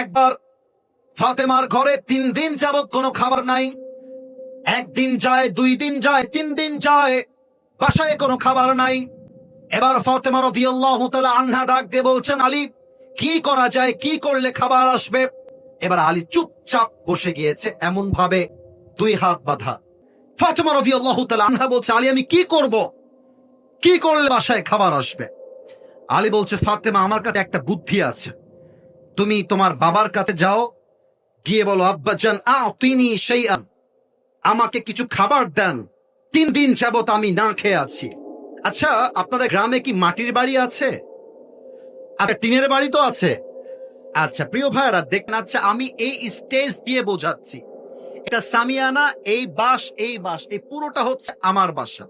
একবার ফাতেমার ঘরে তিন দিন যাবত কোনো খাবার নাই। একদিন যায়, দুই দিন যায়, তিন দিন যায়, বাসায় কোনো খাবার নাই। এবার ফাতেমা রাদিয়াল্লাহু আনহা ডাক দিয়ে বলছেন, আলী, কি করা যায়, কি করলে খাবার আসবে? এবার আলী চুপচাপ বসে গিয়েছে এমন ভাবে দুই হাত বাঁধা। ফাতেমা রাদিয়াল্লাহু আনহা বলছে, আলী, আমি কি করব? কি করলে বাসায় খাবার আসবে? আলী বলছে, ফাতেমা, আমার কাছে একটা বুদ্ধি আছে। তুমি তোমার বাবার কাছে যাও, গিয়ে বলো আব্বাজান আ তিনি সেই আমাকে কিছু খাবার দেন। তিন দিন যাবত আমি না খেয়ে আছি। আচ্ছা আপনাদের গ্রামে কি মাটির বাড়ি আছে? আর টিনের বাড়ি তো আছে। আচ্ছা প্রিয় ভাইরা দেখেন আচ্ছা আমি এই স্টেজ দিয়ে বোঝাচ্ছি। এটা সামিয়ানা, এই বাস এই বাস, এই পুরোটা হচ্ছে আমার বাসা।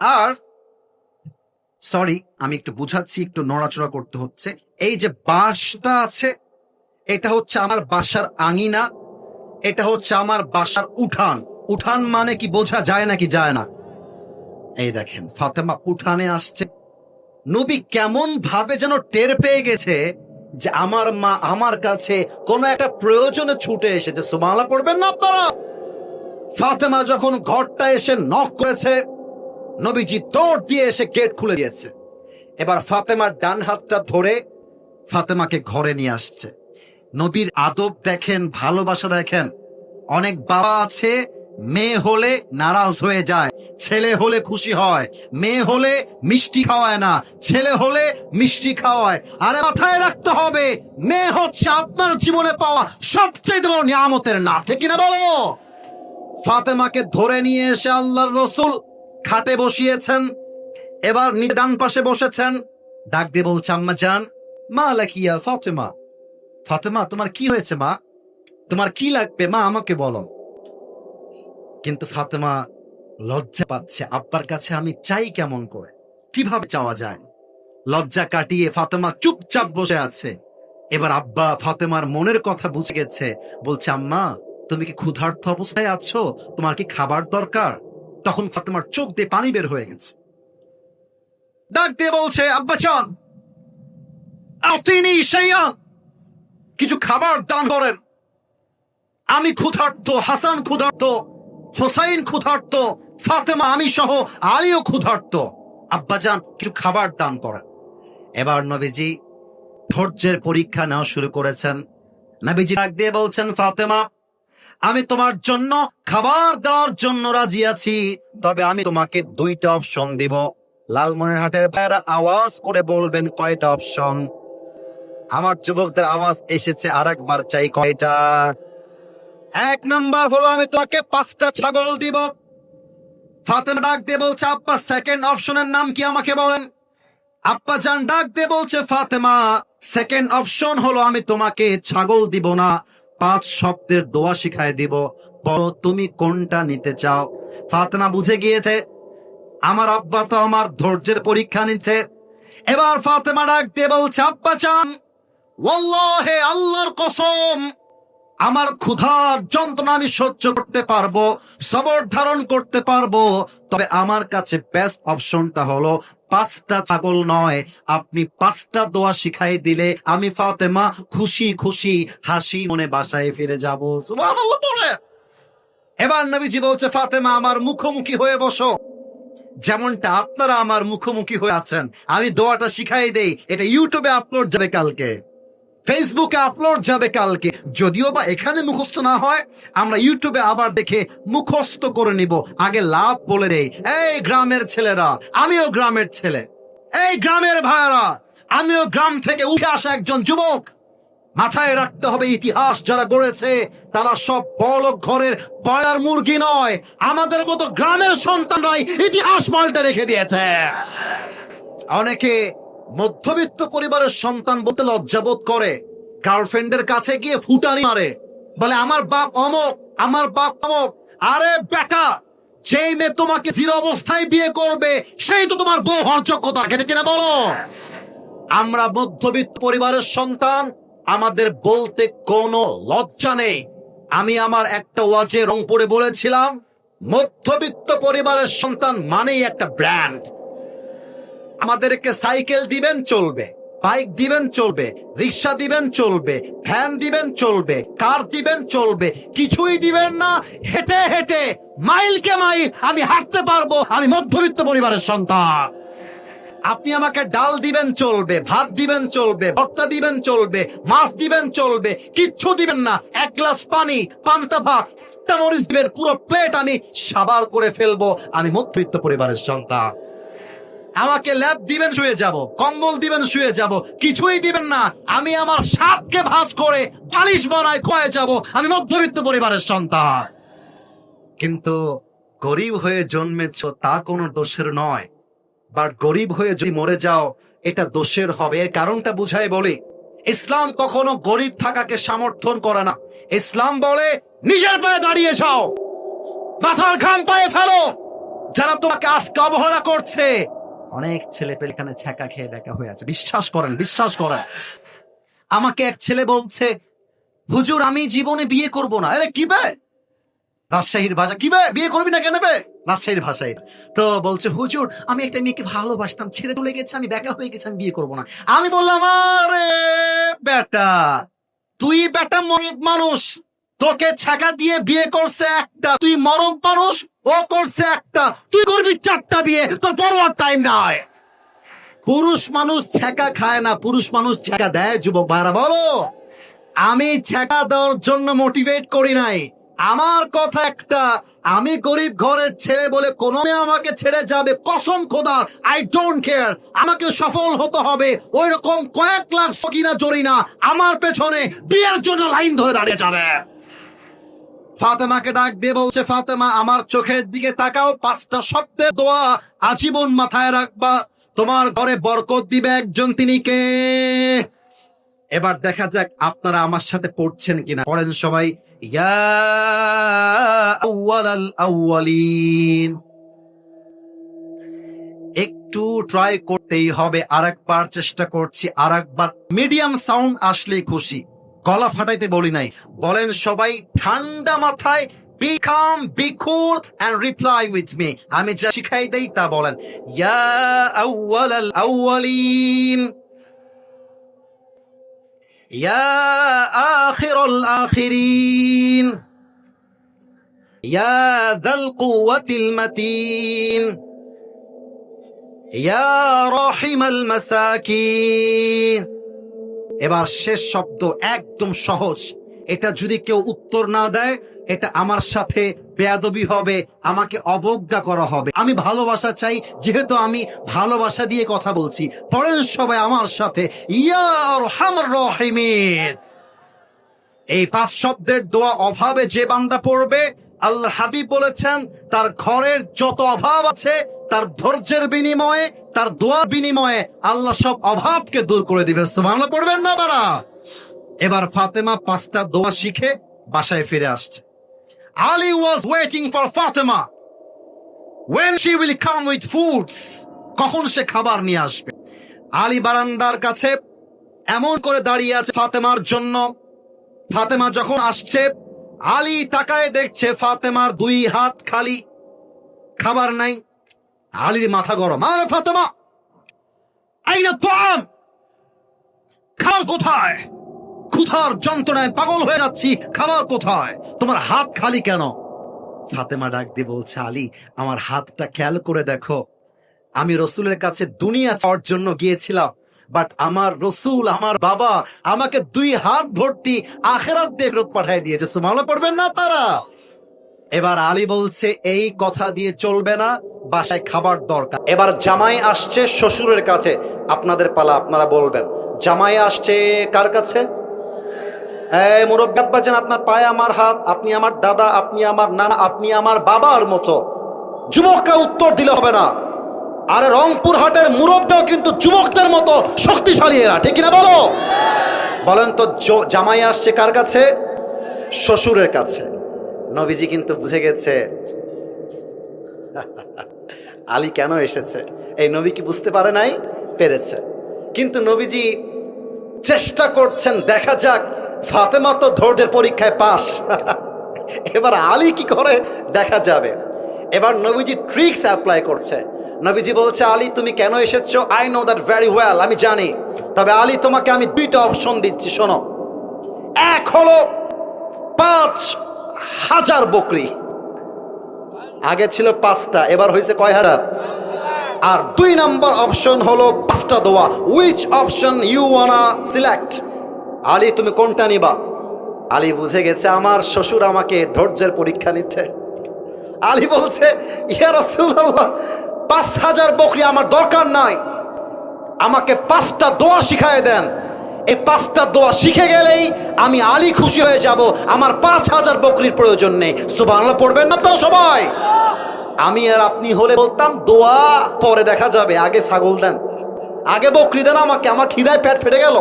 আর সরি আমি একটু বুঝাচ্ছি, একটু নড়াচড়া করতে হচ্ছে। এই যে বাসটা আছে, এটা হচ্ছে আমার বাসার আঙিনা, এটা হচ্ছে আমার বাসার উঠান। উঠান মানে কি বোঝা যায় নাকি যায় না? এই দেখেন, ফাতেমা উঠানে আসছে। নবী কেমন ভাবে যেন টের পেয়ে গেছে যে আমার মা আমার কাছে কোনো একটা প্রয়োজনে ছুটে এসেছে। সুমালা পড়বেন না আপনারা? ফাতেমা যখন ঘরটা এসে নখ করেছে নবীজি দৌড় দিয়ে এসে গেট খুলে দিয়েছে। এবার ফাতেমার ডান হাতটা ধরে ফাতেমাকে ঘরে নিয়ে আসছে। নবীর আদব দেখেন, ভালোবাসা দেখেন। অনেক বাবা আছে, মেয়ে হলে নারাজ হয়ে যায়, ছেলে হলে খুশি হয়, মেয়ে হলে মিষ্টি খাওয়ায় না, ছেলে হলে মিষ্টি খাওয়ায়। আরে মাথায় রাখতে হবে, মেয়ে হচ্ছে আপনার জীবনে পাওয়া সবচেয়ে বড় নিয়ামতের না ঠিক কিনা বলো? ফাতেমাকে ধরে নিয়ে এসে আল্লাহর রসুল খাটে বসিয়েছেন, এবার ডান পাশে বসেছেন। ডাক দিয়ে বলছে, আম্মা জান মা, লাকিয়া, ফাতেমা। ফাতেমা, তোমার কি হয়েছে, মা? তোমার কি লাগবে, মা, আমাকে বলো। কিন্তু ফাতেমা লজ্জা পাচ্ছে, আব্বার কাছে আমি চাই কেমন করে? কীভাবে চাওয়া যায়? লজ্জা কাটিয়ে ফাতেমা চুপচাপ বসে আছে। এবার আব্বা ফাতেমার মনের কথা বুঝে গেছে, বলছে, আম্মা, তুমি কি ক্ষুধার্ত অবস্থায় আছো? তোমার কি খাবার দরকার? তখন ফাতেমার চোখ দিয়ে পানি বের হয়ে গেছে। ডাক দিয়ে বলছে, আব্বা চান, আপনি কিছু খাবার দান করেন। আমি ক্ষুধার্ত, হাসান ক্ষুধার্ত, হোসাইন ক্ষুধার্ত, ফাতেমা, আমি সহ আলীও ক্ষুধার্ত। আব্বাজান কিছু খাবার দান করেন। এবার নবীজি ধৈর্যের পরীক্ষা নেওয়া শুরু করেছেন। নবীজি ডাক দিয়ে বলছেন, ফাতেমা আমি তোমার জন্য খাবার দেওয়ার জন্য রাজি আছি। তবে আমি তোমাকে দুইটা অপশন দিব। লালমনের হাটের ভাইয়েরা আওয়াজ করে বলবেন, কয়টা অপশন আমার যুবকদের আওয়াজ এসেছে আর একবার চাই কয়টা? এক নাম্বার হলো, আমি তোমাকে পাঁচটা ছাগল দিব। ফাতেমা ডাক দিয়ে বলছে, আব্বা সেকেন্ড অপশনের নাম কি আমাকে বলেন? আব্বা জান ডাক দিয়ে বলছে, ফাতেমা সেকেন্ড অপশন হলো, আমি তোমাকে ছাগল দিব না। পাঁচ শব্দের দোয়া শিখায় দিব। বলো, তুমি কোনটা নিতে চাও? ফাতেমা বুঝে গিয়েছে, আমার আব্বা তো আমার ধৈর্যের পরীক্ষা নিচ্ছে। এবার ফাতেমা ডাক দিয়ে বলছে, আব্বা চান আল্লাহর কসম। আমার ক্ষুধার যন্ত্রণা আমি সহ্য করতে পারব, সবর ধারণ করতে পারব। তবে আমার কাছে বেস্ট অপশনটা হলো পাঁচটা ছাগল নয়। আপনি পাঁচটা দোয়া শিখাই দিলে আমি ফাতেমা খুশি খুশি হাসি মনে বাসায় ফিরে যাব। এবার নবীজি বলছে, ফাতেমা, আমার মুখোমুখি হয়ে বসো। যেমনটা আপনারা আমার মুখোমুখি হয়ে আছেন। আমি দোয়াটা শিখাই দেই, এটা ইউটিউবে আপলোড যাবে কালকে। ফেসবুকে আপলোড যাবে কালকে। যদিও বা এখানে মুখস্থ না হয়, আমরা ইউটিউবে আবার দেখে মুখস্থ করে নিব। আগে লাভ বলে দেই। এই গ্রামের ছেলেরা, আমিও গ্রামের ছেলে। এই গ্রামের ভাইয়েরা, আমিও গ্রাম থেকে উঠে আসা একজন যুবক। মাথায় রাখতে হবে ইতিহাস যারা গড়েছে, তারা সব বড় ঘরের বয়ার মুরগি নয়। আমাদের মতো গ্রামের সন্তানরাই ইতিহাস পাল্টে রেখে দিয়েছে। অনেকে মধ্যবিত্ত পরিবারের সন্তান বলতে লজ্জাবোধ করে। গার্লফ্রেন্ডের কাছে গিয়ে ফুটানি মারে। বলে, আমার বাপ অমক, আমার বাপ অমক। আরে বেটা, যেই মেয়ে তোমাকে জিরো অবস্থায় বিয়ে করবে, সেই তো তোমার বউ হওয়ার যোগ্যতা। কেটে কিনা বলো? আমরা মধ্যবিত্ত পরিবারের সন্তান, আমাদের বলতে কোনো লজ্জা নেই। আমি আমার একটা ওয়াজে রংপুরে বলেছিলাম, মধ্যবিত্ত পরিবারের সন্তান মানেই একটা ব্র্যান্ড আমাদেরকে সাইকেল দিবেন, চলবে। বাইক দিবেন, চলবে। রিক্সা দিবেন, চলবে। ভ্যান দিবেন, চলবে। কার দিবেন, চলবে। কিছুই দিবেন না। হেঁটে হেঁটে। মাইলকে মাইল আমি হাঁটতে পারব। আমি মধ্যবিত্ত পরিবারের সন্তান। আপনি আমাকে ডাল দিবেন, চলবে। ভাত দিবেন, চলবে। ভর্তা দিবেন, চলবে। মাছ দিবেন, চলবে। কিচ্ছু দিবেন না। এক গ্লাস পানি, পান্তা ভাত, একটা মরিচ দিবেন। পুরো প্লেট আমি সাবার করে ফেলব। আমি মধ্যবিত্ত পরিবারের সন্তান। আমাকে ল্যাব দিবেন, শুয়ে যাব। কম্বল দিবেন, শুয়ে যাব। কিছুই দিবেন না। আমি আমার সাপকে ভাঁজ করে বালিশ বানায় খয়ে যাব। আমি মধ্যবিত্ত পরিবারের সন্তান। কিন্তু গরিব হয়ে জন্মেছ তা কোনো দোষের নয়। বাট গরিব হয়ে যদি মরে যাও, এটা দোষের হবে। এর কারণটা বুঝাই বলি। ইসলাম কখনো গরিব থাকাকে সমর্থন করে না। ইসলাম বলে, নিজের পায়ে দাঁড়িয়ে যাও। মাথার ঘাম পায়ে ফেলো। যারা তোমাকে আজকে অবহেলা করছে অনেক ছেলে পেলে এখানে ছ্যাঁকা খেয়ে দেখা হয়ে আছে। বিশ্বাস করেন বিশ্বাস করেন। আমাকে এক ছেলে বলছে, হুজুর, আমি জীবনে বিয়ে করব না। আরে, কি বে? রাজশাহীর ভাষা কি বে? বিয়ে করবি না কেন বে? রাজশাহীর ভাষায়। তো বলছে, হুজুর, আমি একটা মেয়েকে ভালোবাসতাম, ছেড়ে চলে গেছে, আমি বেকা হয়ে গেছে, আমি বিয়ে করব না। আমি বললাম, আরে, বেটা, তুই বেটা মানুষ। তোকে ছাকা দিয়ে বিয়ে করছে একটা। তুই মরদ মানুষ, ও করছে একটা। তুই করবি চারটা বিয়ে, তোর পরোয়ার টাইম নাই। পুরুষ মানুষ ছ্যাঁকা খায় না, পুরুষ মানুষ ছ্যাঁকা দেয়, যুবক ভাইরা, বলো। আমি ছ্যাঁকা দেওয়ার জন্য মোটিভেট করি নাই। আমার কথা একটা, আমি গরিব ঘরের ছেলে বলে কোনো আমাকে ছেড়ে যাবে। কসম খোদার আই ডোন্ট কেয়ার আমাকে সফল হতে হবে। ওই রকম কয়েক লাখ সকিনা জরিনা আমার পেছনে বিয়ের জন্য লাইন ধরে দাঁড়িয়ে যাবে। ফাতেমাকে ডাক দিয়ে বলছে, ফাতেমা, আমার চোখের দিকে তাকাও, পাঁচটা শব্দের দোয়া আজীবন মাথায় রাখবা। তোমার ঘরে বরকত দিবে একজন, তিনি কে? এবার দেখা যাক আপনারা আমার সাথে পড়ছেন কিনা। পড়েন সবাই একটু ট্রাই করতেই হবে, আরেকবার চেষ্টা করছি, আরেকবার মিডিয়াম সাউন্ড আসলেই খুশি। গলা ফাটাইতে বলি নাই। বলেন সবাই, ঠান্ডা মাথায় become be cool and reply with me আমি যা শিখাই দেই তা বলেন। ইয়া আউওয়ালাল আউয়ালিন ইয়া আখিরুল আখিরিন। ইয়া যাল কুওয়াতিল মাতিন। ইয়া রাহিমাল মাসাকিন। এবার শেষ শব্দ একদম সহজ। এটা যদি কেউ উত্তর না দেয়, এটা আমার সাথে বেয়াদবি হবে, আমাকে অবজ্ঞা করা হবে। আমি ভালোবাসা চাই, যেহেতু আমি ভালোবাসা দিয়ে কথা বলছি। পরের সবাই আমার সাথে ইয়ার হামর রহিমিন। এই পাঁচ শব্দের দোয়া অভাবে যে বান্দা পড়বে, আল্লাহ হাবিব বলেছেন, তার ঘরের যত অভাব আছে তার ধৈর্যের বিনিময়ে, তার দোয়ার বিনিময়ে আল্লাহ সব অভাবকে দূর করে দিবে। সুবহানাল্লাহ, পড়বেন না বারা এবার ফাতেমা পাঁচটা দোয়া শিখে বাসায় ফিরে আসছে। Ali was waiting for Fatema. When she will come with foods কখন সে খাবার নিয়ে আসবে? আলী বারান্দার কাছে এমন করে দাঁড়িয়ে আছে ফাতেমার জন্য। ফাতেমা যখন আসছে, আলী তাকায় দেখছে ফাতেমার দুই হাত খালি, খাবার নাই। আলীর মাথা গরম। আরে ফাতেমা, আইনা তোম খাবার কোথায়? ক্ষুধার যন্ত্রণায় পাগল হয়ে যাচ্ছি, খাবার কোথায়? তোমার হাত খালি কেন? ফাতেমা ডাক দিয়ে বলছে, আলী, আমার হাতটা খেয়াল করে দেখো। আমি রসুলের কাছে দুনিয়া চাওয়ার জন্য গিয়েছিলাম বাট আমার রসুল, আমার বাবা আমাকে দুই হাত ভর্তি আখেরাত দিয়ে ফেরত পাঠিয়ে দিয়েছে। সুমালা পড়বেন না তারা? এবার আলী বলছে, এই কথা দিয়ে চলবে না। বাসায় খাবার দরকার। এবার জামাই আসছে শ্বশুরের কাছে। আপনাদের পালা, আপনারা বলবেন, জামাই আসছে কার কাছে? মুরব্বী আব্বাজান, আপনার পায়ে আমার হাত, আপনি আমার দাদা, আপনি আমার নানা, আপনি আমার বাবার মতো। যুবকরা উত্তর দিলে হবে না। আরে রংপুর হাটের মুরব্বীও কিন্তু যুবকদের মতো শক্তিশালী এরা, ঠিক না বলো? বলেন তো জামাই আসছে কার কাছে? শ্বশুরের কাছে। নবীজি কিন্তু বুঝে গেছে। আলী কেন এসেছে? এই নবী কি বুঝতে পারে নাই? পেরেছে। কিন্তু নবীজি চেষ্টা করছেন, দেখা যাক, ফাতেমা তো ধৈর্যের পরীক্ষায় পাস এবার আলী কি করে দেখা যাবে? এবার নবীজি ট্রিক্স অ্যাপ্লাই করছে। নবীজি বলছে, আলী, তুমি কেন এসেছ? I know that very well আমি জানি। তবে আলী, তোমাকে আমি দুইটা অপশন দিচ্ছি, শোনো। এক হলো পাঁচ হাজার বকরি। আগে ছিল পাঁচটা, এবার হয়েছে কয় হাজার? আর দুই নম্বর অপশন হলো পাঁচটা দোয়া। Which option you wanna select Ali, তুমি কোনটা নিবা? আলী বুঝে গেছে, আমার শ্বশুর আমাকে ধৈর্যের পরীক্ষা নিচ্ছে। আলী বলছে, ইয়া পাঁচ হাজার বকরি আমার দরকার নাই। আমাকে পাঁচটা দোয়া শিখায় দেন। এই পাঁচটা দোয়া শিখে গেলেই আমি আলী খুশি হয়ে যাব। আমার পাঁচ হাজার বকরির প্রয়োজন নেই। সুবহানাল্লাহ, পড়বেন না আপনারা সবাই। আমি আর আপনি হলে বলতাম, দোয়া পরে দেখা যাবে, আগে ছাগল দেন। আগে বকরি দেন আমাকে, আমার খিদায় পেট ফেটে গেল।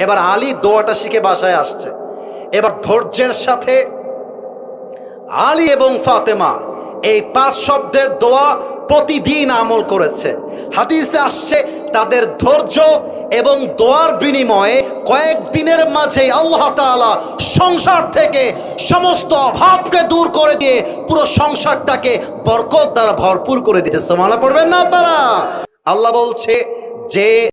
এবার আলী দোয়াটা শিখে বাসায় আসছে। এবার ধৈর্যের সাথে আলী এবং ফাতেমা এই পাঁচ শব্দের দোয়া প্রতিদিন আমল করেছে। হাদিসে আসছে, তাদের ধৈর্য এবং দোয়ার বিনিময়ে কয়েকদিনের মাঝে আল্লাহ তালা সংসার থেকে সমস্ত অভাবকে দূর করে দিয়ে পুরো সংসারটাকে বরকত দ্বারা ভরপুর করে দিতে সামলা পড়বেন না আপনারা? আল্লাহ বলছে যে